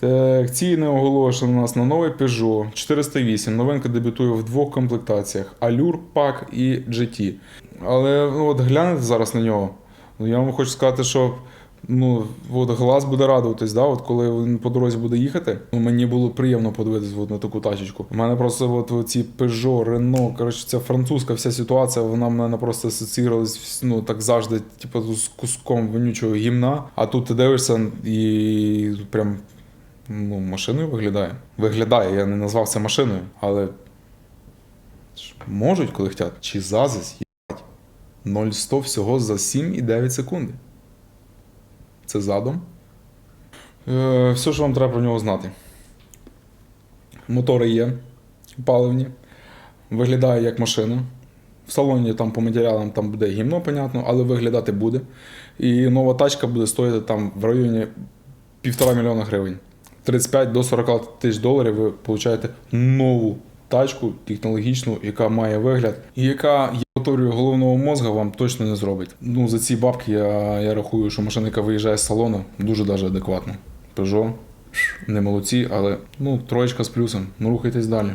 Так, ціни оголошені у нас на новий Peugeot 408. Новинка дебютує в двох комплектаціях: Allure Pack і GT. Але ну, от глянете зараз на нього. Ну, я вам хочу сказати, що ну, от глаз буде радуватись, да? от коли він по дорозі буде їхати. Ну, мені було приємно подивитися от на таку тачечку. У мене просто от ці Peugeot, Renault, коротше, ця французька вся ситуація, вона в мене просто асоціювалась ну, так завжди, типу, з куском вонючого гімна. А тут ти дивишся і прям ну, машиною виглядає. Виглядає, я не назвав це машиною, але можуть, коли хотять. Чи зазис, їбать. 0-100 всього за 7,9 секунди. Це задом. Е, все, що вам треба про нього знати. Мотори є, паливні, виглядає як машина. В салоні там по матеріалам там буде гімно, понятно, але виглядати буде. І нова тачка буде стоїти там в районі півтора мільйона гривень. 35 до 40 тисяч доларів ви получаєте нову тачку технологічну, яка має вигляд, і яка Моторію головного мозга вам точно не зробить. Ну за ці бабки я я рахую, що машинка виїжджає з салону дуже даже адекватно. Peugeot, не молодці, але ну троєчка з плюсом. Ну рухайтесь далі.